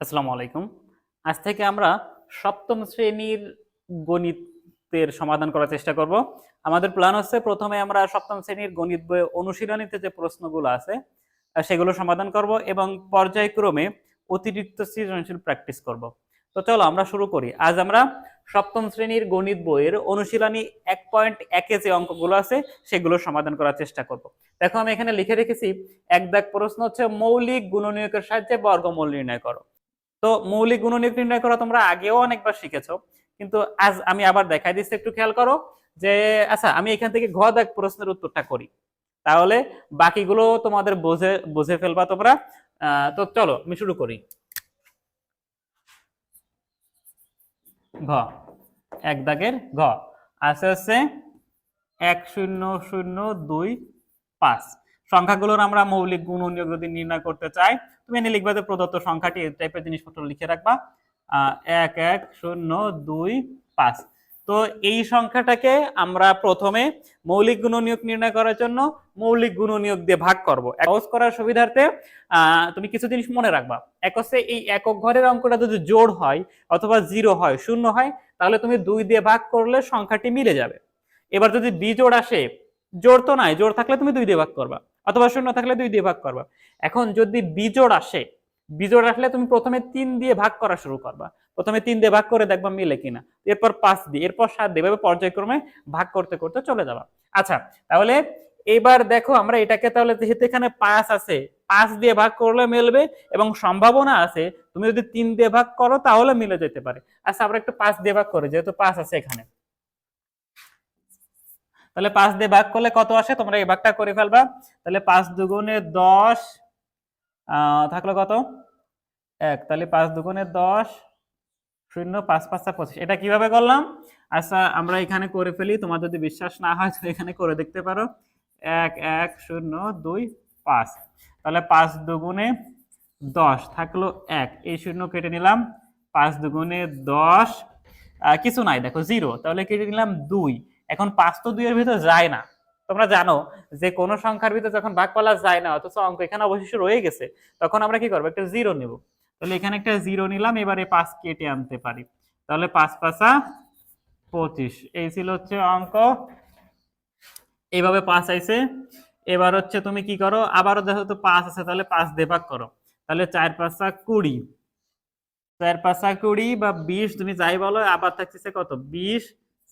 আসসালামু আলাইকুম। আজ থেকে আমরা সপ্তম শ্রেণির গণিতের সমাধান করার চেষ্টা করব। আমাদের প্ল্যান হচ্ছে প্রথমে আমরা সপ্তম শ্রেণির গণিত বইয়ে অনুশীলনীতে যে প্রশ্নগুলো আছে সেগুলো সমাধান করব এবং পর্যায়ক্রমে অতিরিক্ত সৃজনশীল প্র্যাকটিস করব। তো চলো আমরা শুরু করি। আজ আমরা সপ্তম শ্রেণির গণিত বইয়ের অনুশীলনী এক পয়েন্ট একে যে অঙ্কগুলো আছে, সেগুলো সমাধান করার চেষ্টা করব। দেখো আমি এখানে লিখে রেখেছি, এক দাগ প্রশ্ন হচ্ছে মৌলিক গুণনীয়কের সাহায্যে বর্গমূল নির্ণয় করো। তো মৌলিক গুণনীয়ক নির্ণয় করা তোমরা আগেও অনেকবার শিখেছো। কিন্তু আজ আমি আবার দেখাই দিচ্ছি, একটু খেয়াল করো যে আচ্ছা আমি এখান থেকে ঘ দাগ প্রশ্নের উত্তরটা করি। তাহলে বাকিগুলো তোমাদের বুঝে বুঝে ফেলবা তোমরা। তো চলো, আমি শুরু করি। ঘ, এক দাগের ঘ। আছে হচ্ছে এক শূন্য শূন্য দুই পাঁচ। সংখ্যাগুলোর আমরা মৌলিক গুণনীয়ক যদি নির্ণয় করতে চাই, তুমি এনে লিখবে যে প্রদত্ত সংখ্যাটি এই টাইপের জিনিসপত্র লিখে রাখবা। এক এক, শূন্য, দুই, পাঁচ। তো এই সংখ্যাটাকে আমরা প্রথমে মৌলিক গুণনীয়ক নির্ণয় করার জন্য মৌলিক গুণনীয়ক দিয়ে ভাগ করব। সহজ করার সুবিধার্থে তুমি কিছু জিনিস মনে রাখবা। এক হচ্ছে এই একক ঘরের অঙ্কটা যদি জোড় হয় অথবা জিরো হয়, শূন্য হয়, তাহলে তুমি দুই দিয়ে ভাগ করলে সংখ্যাটি মিলে যাবে। এবার যদি বিজোড় আসে, জোড় তো নাই, জোড় থাকলে তুমি দুই দিয়ে ভাগ করবা। অথবা শূন্য থাকলে দুই দিয়ে ভাগ করবা। এখন যদি বিজোড় আসে, বিজোড় আসলে তুমি প্রথমে তিন দিয়ে ভাগ করা শুরু করবা। প্রথমে তিন দিয়ে ভাগ করে দেখবা মিলে কিনা। এরপর পাঁচ দিয়ে, এরপর সাত দিয়ে, এভাবে পর্যায়ক্রমে ভাগ করতে করতে চলে যাবা। আচ্ছা তাহলে এবার দেখো আমরা এটাকে তাহলে যেহেতু এখানে পাঁচ আছে, পাঁচ দিয়ে ভাগ করলে মিলবে এবং সম্ভাবনা আছে, তুমি যদি তিন দিয়ে ভাগ করো তাহলে মিলে যেতে পারে। আচ্ছা আমরা একটু পাঁচ দিয়ে ভাগ করি, যেহেতু পাঁচ আছে এখানে। তাহলে পাঁচ দিয়ে ভাগ করলে কত আসে? তোমরা এই ভাগটা করে ফেলবা। তাহলে পাঁচ দুগুণে দশ থাকল কত? এক। তাহলে পাঁচ দুগুণে দশ, শূন্য, পাঁচ পাঁচটা পঁচিশ। এটা কীভাবে করলাম? আচ্ছা আমরা এখানে করে ফেলি। তোমার যদি বিশ্বাস না হয় তো এখানে করে দেখতে পারো। এক এক, শূন্য, দুই, পাঁচ। তাহলে পাঁচ দুগুণে দশ থাকল এক। এই শূন্য কেটে নিলাম। পাঁচ দুগুণে দশ কিছু নাই। দেখো, জিরো। তাহলে কেটে নিলাম দুই। এখন পাঁচ তো দুইয়ের ভিতর যায় না। তোমরা জানো যে কোনো সংখ্যার ভিতর যখন ভাগপালা যায় না, অথচ অঙ্ক এখানে অবশিষ্ট রয়ে গেছে, তখন আমরা কি করব? একটা জিরো নেব। তাহলে এখানে একটা জিরো নিলাম, এবারে পাঁচ কেটে আনতে পারি। তাহলে পাঁচ পাঁচা পঁচিশ। এই ছিল হচ্ছে অঙ্ক। এইভাবে পাঁচ আইছে। এবার হচ্ছে তুমি কি করো? আবারও দেখো তো পাঁচ আছে, তাহলে পাঁচ ভাগ করো। তাহলে চার পাঁচা কুড়ি। চার পাঁচা কুড়ি বা বিশ, তুমি যাই বলো, আবার থাকতেছে কত? বিশ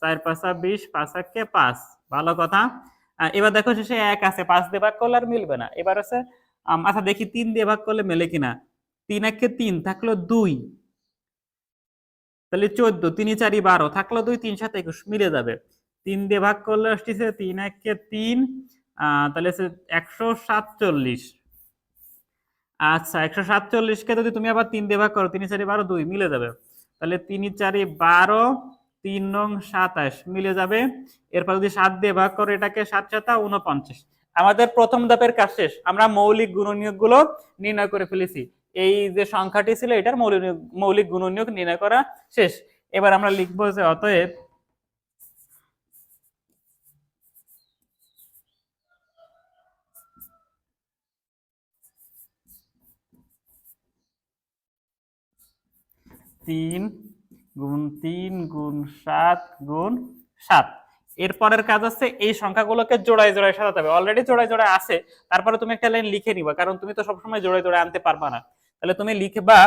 চার পাঁচা বিশ পাঁচাকে পাঁচ। ভালো কথা। এবার দেখো শেষে এক আছে, পাঁচ দিয়ে ভাগ করলে আর মিলবে না। এবার আছে আচ্ছা দেখি তিন দিয়ে ভাগ করলে মেলে কিনা। তিন একে তিন থাকল দুই। তাহলে চোদ্দ, তিন চারি বারো, থাকল দুই, তিন সাথে একুশ, মিলে যাবে। তিন দিয়ে ভাগ করলে আসতেছে তিন একে তিন তাহলে একশো সাতচল্লিশ। আচ্ছা একশো সাতচল্লিশকে যদি তুমি আবার তিন দিয়ে ভাগ করো, তিন চারি বারো, দুই, মিলে যাবে। তাহলে তিন চারি বারো তিন নং সাতাশ, মিলে যাবে। এরপর যদি সাত দিয়ে ভাগ করো, এটাকে সাত সাতা উনপঞ্চাশ আমাদের প্রথম ধাপের কাজ শেষ। আমরা মৌলিক গুণনীয়কগুলো নির্ণয় করে ফেলেছি। এই যে সংখ্যাটি ছিল, এটার মৌলিক মৌলিক গুণনীয়ক নির্ণয় করা শেষ। এবার আমরা লিখব যে অতএব তিন গুণ তিন গুণ সাত গুণ সাত। এরপরের কাজ আছে এই সংখ্যাগুলোকে জোড়ায় জোড়ায় সাজাতে হবে। অলরেডি জোড়ায় জোড়ায় আছে, তারপরে তুমি একটা লাইন লিখে নিবা, কারণ তুমি তো সবসময় জোড়ায় জোড়ায় আনতে পারবা না। তাহলে তুমি লিখবা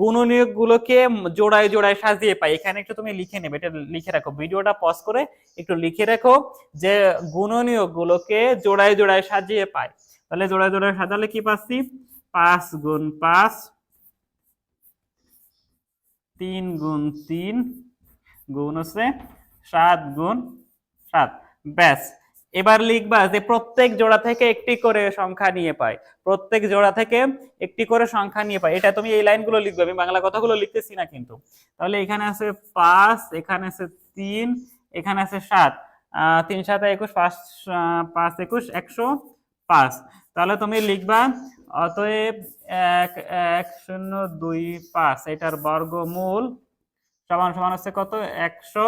গুণনীয়ক গুলোকে জোড়ায় জোড়ায় সাজিয়ে পাই। এখানে একটু তুমি লিখে নেবে, এটা লিখে রাখো। ভিডিওটা পজ করে একটু লিখে রাখো যে গুণনীয়ক গুলোকে জোড়ায় জোড়ায় সাজিয়ে পাই। তাহলে জোড়ায় জোড়ায় সাজালে কি পাচ্ছি? পাঁচ গুণ পাঁচ তিন গুণ তিন গুণ হচ্ছে সাত গুণ সাত। ব্যাস। এবার লিখবা যে প্রত্যেক জোড়া থেকে একটি করে সংখ্যা নিয়ে পাই প্রত্যেক জোড়া থেকে একটি করে সংখ্যা নিয়ে পাই এটা তুমি এই লাইনগুলো লিখবে, আমি বাংলা কথাগুলো লিখতেছি না কিন্তু। তাহলে এখানে আছে পাঁচ, এখানে আছে তিন, এখানে আছে সাত। তিন, সাত, একুশ, পাঁচ পাঁচ, একুশ, একশো পাঁচ। তাহলে তুমি লিখবা অতএব এক এক, শূন্য, দুই, পাঁচ, এটার বর্গমূল সমান সমান হচ্ছে কত? একশো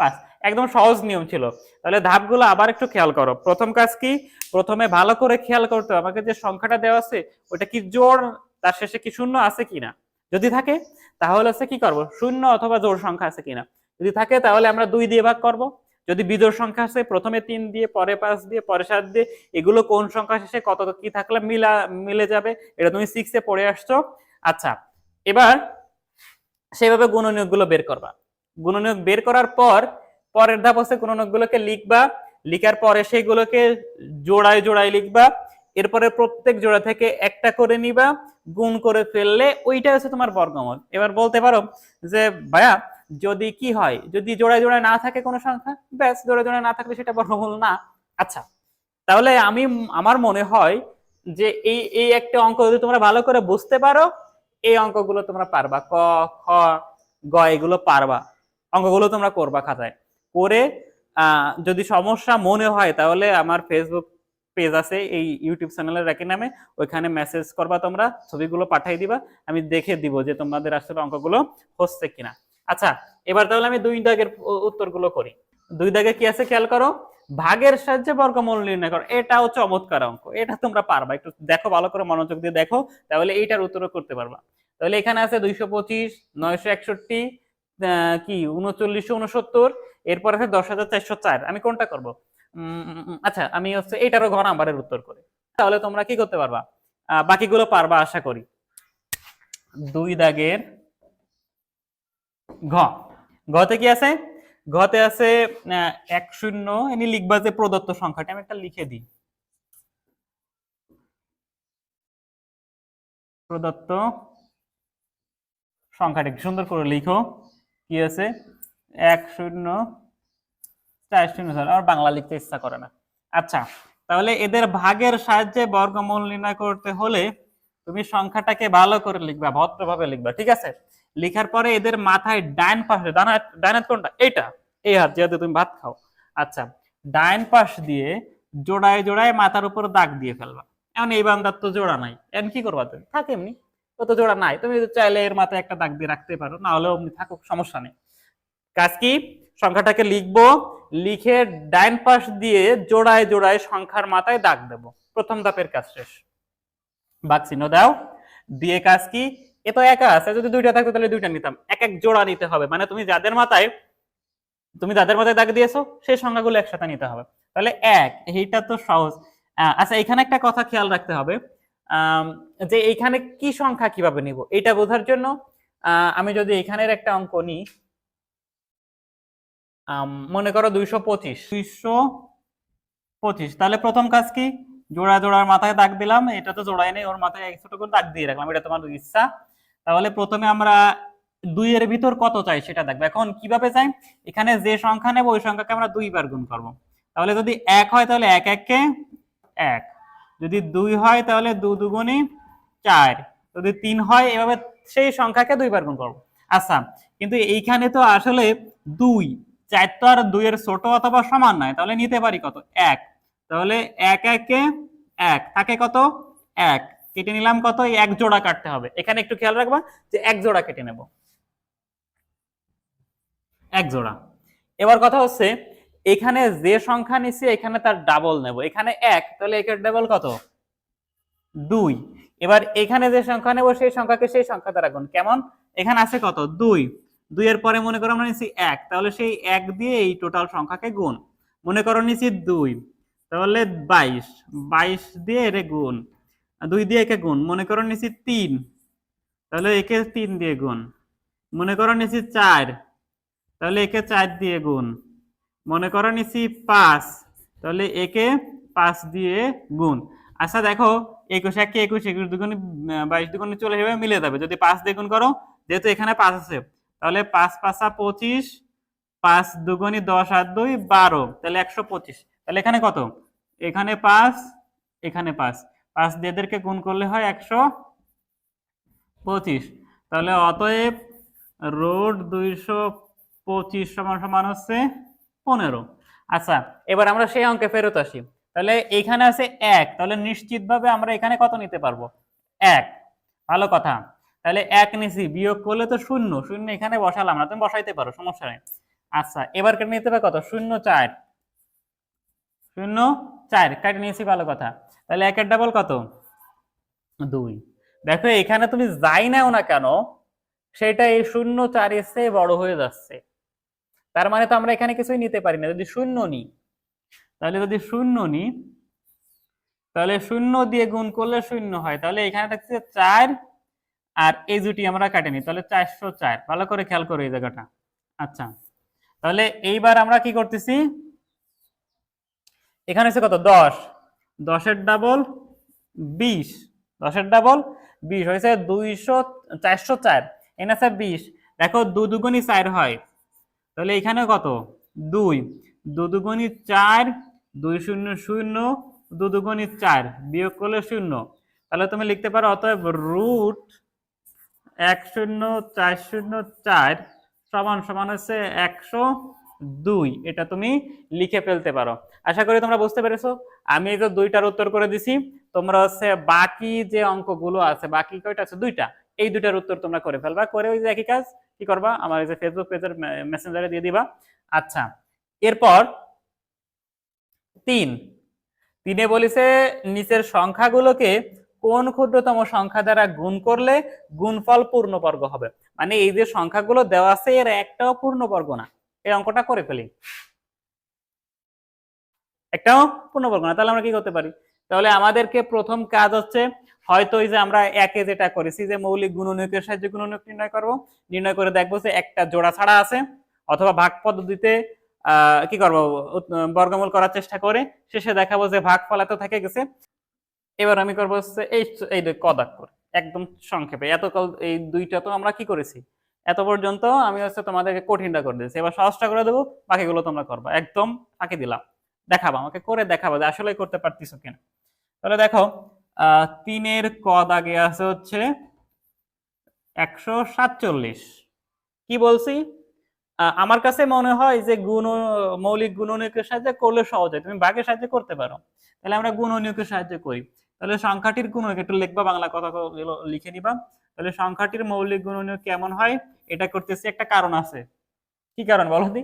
পাঁচ। একদম সহজ নিয়ম ছিল। তাহলে ধাপগুলো আবার একটু খেয়াল করো। প্রথম কাজ কি? প্রথমে ভালো করে খেয়াল করতে আমাকে যে সংখ্যাটা দেওয়া আছে, ওটা কি জোর তার শেষে কি শূন্য আছে কিনা যদি থাকে, তাহলে হচ্ছে কি করব? শূন্য অথবা জোর সংখ্যা আছে কিনা যদি থাকে, তাহলে আমরা দুই দিয়ে ভাগ করব। যদি বিজোড় সংখ্যা আসে, প্রথমে তিন দিয়ে, পরে পাঁচ দিয়ে, পরে সাত দিয়ে, এগুলো কোন সংখ্যা শেষে কত কি থাকলে মিলা, মিলে যাবে? এটা তুমি সিক্সে পড়ে আসছো। আচ্ছা এবার সেভাবে গুণনীয়কগুলো বের করবা। গুণনীয়ক বের করার পর পরের ধাপ হচ্ছে গুণনীয়ক গুলোকে লিখবা। লিখার পরে সেইগুলোকে জোড়ায় জোড়ায় লিখবা। এরপরে প্রত্যেক জোড়া থেকে একটা করে নিবা। গুণ করে ফেললে ওইটা হচ্ছে তোমার বর্গমূল। এবার বলতে পারো যে, ভাইয়া যদি কি হয়, যদি জোড়ায় জোড়ায় না থাকে কোনো সংখ্যা, ব্যাস, জোড়ায় জোড়ায় না থাকলে সেটা বর্গমূল না। আচ্ছা তাহলে আমি, আমার মনে হয় যে এই এই একটা অঙ্ক যদি তোমরা ভালো করে বুঝতে পারো, এই অঙ্কগুলো তোমরা পারবা। ক, খ, গ, এগুলো পারবা। অঙ্কগুলো তোমরা করবা খাতায়। করে যদি সমস্যা মনে হয়, তাহলে আমার ফেসবুক পেজ আছে, এই ইউটিউব চ্যানেলের একই নামে। ওইখানে মেসেজ করবা তোমরা, ছবিগুলো পাঠিয়ে দিবা। আমি দেখে দিব যে তোমাদের আসলে অঙ্কগুলো হচ্ছে কিনা। আচ্ছা এবার তাহলে আমি দুই দাগের উত্তরগুলো করি। দুই দাগে কি আছে খেয়াল করো? ভাগের সাহায্যে বর্গমূল নির্ণয় করো। এটাও চমৎকার অঙ্ক। এটা তোমরা পারবা। একটু দেখো, ভালো করে মনোযোগ দিয়ে দেখো। তাহলে এইটার উত্তরও করতে পারবা। তাহলে এখানে আছে দুইশো পঁচিশ, নয়শো একষট্টি কি, উনচল্লিশশো উনসত্তর, এরপর আছে দশ হাজার চারশো চার। আমি কোনটা করব? আচ্ছা আমি হচ্ছে এইটারও ঘ নাম্বারের উত্তর করে। তাহলে তোমরা কি করতে পারবা? বাকিগুলো পারবা, আশা করি। দুই দাগের ঘ। ঘতে কি আছে? ঘতে আছে এক শূন্য, এনে লিখবা যে প্রদত্ত সংখ্যাটা, আমি একটা লিখে দিই। প্রদত্ত সংখ্যাটা সুন্দর করে লিখো। কি আছে? এক শূন্য, চার শূন্য আর বাংলা লিখতে ইচ্ছা করে না। আচ্ছা তাহলে এদের ভাগের সাহায্যে বর্গমূল নির্ণয় করতে হলে তুমি সংখ্যাটাকে ভালো করে লিখবা, ভদ্রভাবে লিখবা, ঠিক আছে? লিখার পরে এদের মাথায় ডাইন পাশে ডাইন হাত কোনটা? এইটা, এই হাত যেহেতু তুমি ভাত খাও আচ্ছা ডাইন পাশ দিয়ে জোড়ায় জোড়ায় মাথার উপর দাগ দিয়ে ফেলবা। এখন এই বান্দার তো জোড়া নাই, এখন কি করবা তুমি? থাকে এমনি, ও তো জোড়া নাই, তুমি চাইলে এর মাথায় একটা দাগ দিয়ে রাখতে পারো, না হলেও এমনি থাকুক, সমস্যা নেই। কাজ কি? সংখ্যাটাকে লিখব, লিখে ডাইন পাশ দিয়ে জোড়ায় জোড়ায় সংখ্যার মাথায় দাগ দেব। প্রথম ধাপের কাজ শেষ। বাক চিহ্ন দাও। দিয়ে কাজ কি? এ তো একা আছে, যদি দুইটা থাকতো তাহলে দুইটা নিতাম। এক এক জোড়া নিতে হবে। মানে তুমি যাদের মাথায় তুমি যাদের মাথায় দাগ দিয়েছ, সেই সংখ্যাগুলো একসাথে নিতে হবে। তাহলে এক, এইটা তো সহজ। আচ্ছা এখানে একটা কথা খেয়াল রাখতে হবে। যে এইখানে কি সংখ্যা কীভাবে নিব এটা বোঝার জন্য আমি যদি এখানের একটা অঙ্ক নিই মনে করো দুইশো পঁচিশ। দুইশো পঁচিশ। তাহলে প্রথম কাজ কি? জোড়া জোড়ার মাথায় দাগ দিলাম, এটা তো জোড়াই নেই, ওর মাথায় ছোট করে দাগ দিয়ে রাখলাম, এটা তোমার ইচ্ছা। তাহলে প্রথমে আমরা দুইয়ের ভিতর কত চাই সেটা দেখব। এখন কীভাবে চাই? এখানে যে সংখ্যা নেব, ওই সংখ্যাকে আমরা দুইবার গুণ করব। তাহলে যদি এক হয় তাহলে এক এককে এক। যদি দুই হয় তাহলে দু দুগুণই চার। যদি তিন হয় এভাবে সেই সংখ্যাকে দুইবার গুণ করব। আচ্ছা কিন্তু এইখানে তো আসলে দুই, চার তো আর দুইয়ের ছোট অথবা সমান নয়, তাহলে নিতে পারি কত? এক। তাহলে এক, একে এক। থাকে কত? এক। কেটে নিলাম কত? এক জোড়া কাটতে হবে। এখানে একটু খেয়াল রাখবা যে এক জোড়া কেটে নেব। এক জোড়া। এবার কথা হচ্ছে, এখানে যে সংখ্যা নিচ্ছি এখানে তার ডাবল নেব। এখানে এক, তাহলে একের ডাবল কত? দুই। এবার এখানে যে সংখ্যা নেব, সেই সংখ্যাকে সেই সংখ্যা দ্বারা গুণ। কেমন? এখানে আছে কত? দুই। দুইয়ের পরে মনে করো আমরা নিচ্ছি এক। তাহলে সেই এক দিয়ে এই টোটাল সংখ্যাকে গুণ। মনে করো নিচ্ছি দুই। তাহলে বাইশ বাইশ দিয়ে এর গুণ দুই দিয়ে একে গুণ, মনে করো নিচ্ছি তিন, তাহলে একে তিন দিয়ে গুণ, মনে করো নিচ্ছি চার, তাহলে একে চার দিয়ে গুণ, মনে করো নিচ্ছি পাঁচ, তাহলে একে পাঁচ দিয়ে গুণ আচ্ছা দেখো, একুশ একে একুশ একুশ দুগুণে বাইশ দুগুণে চলে যাবে মিলে যাবে, যদি পাঁচ দিয়ে গুণ করো, যেহেতু এখানে পাঁচ আছে, তাহলে পাঁচ পাঁচা পঁচিশ, পাঁচ দুগুণি দশ আর দুই বারো, তাহলে একশো পঁচিশ তাহলে এখানে কত? এখানে পাঁচ এখানে পাঁচ। পাঁচ দিয়ে গুণ করলে হয় একশো পঁচিশ। তাহলে অতএব রোড দুইশো পঁচিশ সমান সমান হচ্ছে পনেরো। আচ্ছা এবার আমরা সেই অঙ্কে ফেরত আসি। তাহলে এখানে আছে এক। তাহলে নিশ্চিতভাবে আমরা এখানে কত নিতে পারব? এক। ভালো কথা। তাহলে এক নিছি। বিয়োগ করলে তো শূন্য। শূন্য এখানে বসালাম না। তুমি বসাইতে পারো, সমস্যা নেই। আচ্ছা এবার কেটে নিতে হবে কত? শূন্য চার। শূন্য, চার। কেটে নিয়েছি? ভালো কথা। তাহলে একের ডাবল কত? দুই। দেখো, এখানে তুমি যাই নাও না কেন, সেটা এই শূন্য চার এসে বড় হয়ে যাচ্ছে। তার মানে তো আমরা এখানে কিছুই নিতে পারি না। যদি শূন্য নিই তাহলে যদি শূন্য নিই তাহলে শূন্য দিয়ে গুণ করলে শূন্য হয়। তাহলে এখানে থাকছে চার, আর এই দুটি আমরা কাটে নিই তাহলে চারশো চার। ভালো করে খেয়াল করো এই জায়গাটা। আচ্ছা। তাহলে এইবার আমরা কি করতেছি? এখানে হচ্ছে কত? দশ। দশের ডাবল বিশ। দশের ডাবল বিশ। হয়েছে দুইশো, চারশো চার। এন আছে বিশ। দেখো, দু দুগুণই চার হয়। তাহলে এখানে কত? দুই। দু দুগুণই চার, দুই শূন্য শূন্য, দু দুগুণই চার। বিয়োগ করলে শূন্য। তাহলে তুমি লিখতে পারো, অতএব রুট এক শূন্য, চার শূন্য, চার সমান সমান হচ্ছে একশো। দুই, এটা তুমি লিখে ফেলতে পারো। আশা করি তোমরা বুঝতে পেরেছ। আমি যে দুইটার উত্তর করে দিছি, তোমরা হচ্ছে বাকি যে অঙ্কগুলো আছে, বাকি কয়টা আছে? দুইটা। এই দুইটার উত্তর তোমরা করে ফেলবা। করে ওই যে একই কাজ, কি করবা? আমার এই যে ফেসবুক পেজের মেসেঞ্জারে দিয়ে দিবা। আচ্ছা এরপর তিন। তিনে বলিছে, নিচের সংখ্যাগুলোকে কোন ক্ষুদ্রতম সংখ্যা দ্বারা গুণ করলে গুণফল পূর্ণবর্গ হবে? মানে এই যে সংখ্যাগুলো দেওয়া আছে, এর একটাও পূর্ণবর্গ না। এই অঙ্কটা করে ফেলি। একটাও পূর্ণবর্গ না, তাহলে আমরা কি করতে পারি? তাহলে আমাদেরকে প্রথম কাজ হচ্ছে, হয়তো এই যে আমরা একে যেটা করেছি, যে মৌলিক গুণনীয়কের সাহায্যে গুণনীয়ক নির্ণয় করব। নির্ণয় করে দেখব যে একটা জোড়া ছাড়া আছে, অথবা ভাগ পদ্ধতিতে কি করব? বর্গমূল করার চেষ্টা করে, শেষে দেখাবো যে ভাগফল এত থেকে গেছে। এবার আমি করব হচ্ছে এই এই কদাক করে একদম সংক্ষেপে। এত এই দুইটা তো আমরা কি করেছি? এত পর্যন্ত আমি হচ্ছে তোমাদেরকে কঠিনটা করে দিয়েছি। এবার সহজটা করে দেবো, বাকিগুলো তোমরা করবা। একদম ফাঁকি দিলাম। দেখাবা, আমাকে করে দেখাবা যে আসলে করতে পারতিস কিনা। তাহলে দেখো তিনের ক দাগে আছে হচ্ছে একশো সাতচল্লিশ। কি বলছি? আমার কাছে মনে হয় যে গুণ, মৌলিক গুণনীয়কের সাহায্যে করলে সহজ হয়। তুমি বাঘের সাহায্যে করতে পারো। তাহলে আমরা গুণনীয়কের সাহায্যে করি। তাহলে সংখ্যাটির গুণনীয়ক একটু লিখবা বাংলা কথা লিখে নিবা। তাহলে সংখ্যাটির মৌলিক গুণনীয়ক কেমন হয়? এটা করতেছি, একটা কারণ আছে। কি কারণ বলো দি?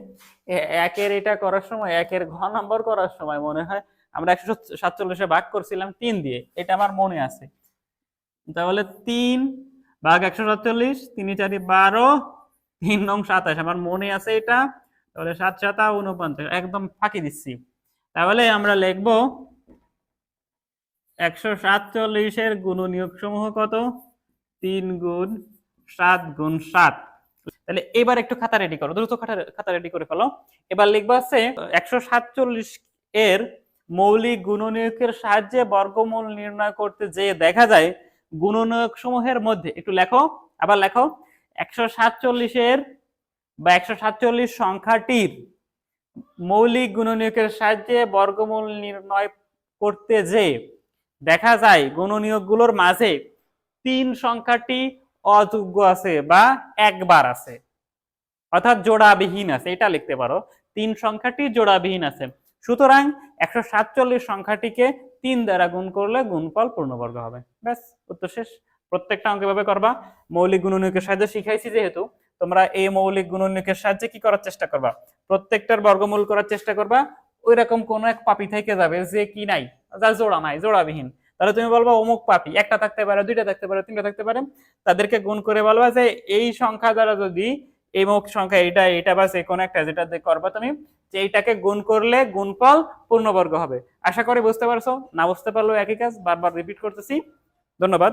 একের এটা করার সময়, একের ঘ নম্বর করার সময় মনে হয় আমরা একশো সাতচল্লিশে ভাগ করছিলাম তিন দিয়ে, এটা আমার মনে আছে। তাহলে তিন ভাগ একশো সাতচল্লিশ, তিন চারি বারো, তিন নং সাতাশ, আমার মনে আছে এটা। তাহলে সাত সাতা উনপঞ্চাশ একদম ফাঁকি দিচ্ছি। তাহলে আমরা লিখব একশো সাতচল্লিশের গুণনীয়ক সমূহ কত? তিন গুণ সাত গুণ সাত। তাহলে এবার একটু খাতা রেডি করো, দ্রুত খাতা রেডি করে ফেলো। এবার লিখবা আছে, একশো সাতচল্লিশ এর মৌলিক গুণনীয়কের সাহায্যে বর্গমূল নির্ণয় করতে যে দেখা যায় গুণনীয়ক সমূহের মধ্যে, একটু লেখো, আবার লেখো, একশো সাতচল্লিশের বা একশো সাতচল্লিশ সংখ্যাটির মৌলিক গুণনীয়কের সাহায্যে বর্গমূল নির্ণয় করতে যে দেখা যায় গুণনীয়কগুলোর মাঝে তিন সংখ্যাটি অযোগ্য আছে বা একবার আছে। অর্থাৎ জোড়াবিহীন আছে, এটা লিখতে পারো। তিন সংখ্যাটি জোড়াবিহীন আছে। সুতরাং একশো সাতচল্লিশ সংখ্যাটিকে তিন দ্বারা গুণ করলে গুণফল পূর্ণবর্গ হবে। ব্যাস, উত্তর শেষ। প্রত্যেকটা অঙ্ক এভাবে করবা। মৌলিক গুণনীয়কের সাহায্যে শিখাইছি যেহেতু, তোমরা এই মৌলিক গুণনীয়কের সাহায্যে কি করার চেষ্টা করবা? প্রত্যেকটার বর্গমূল করার চেষ্টা করবা। ওই রকম কোন এক পাপি থেকে যাবে যে কি নাই, যার জোড়া নাই, জোড়াবিহীন। তাহলে তুমি বলবা অমুক পাপি, একটা থাকতে পারে, দুইটা থাকতে পারে, তিনটা থাকতে পারে, তাদেরকে গুণ করে বলবা যে এই সংখ্যা দ্বারা যদি এই মুখ সংখ্যা এটা এটা বা যে কোনো একটা যেটা করবা তুমি, যে এইটাকে গুণ করলে গুণফল পূর্ণবর্গ হবে। আশা করি বুঝতে পারছ? না বুঝতে পারলেও একই কাজ, বারবার রিপিট করতেছি। ধন্যবাদ।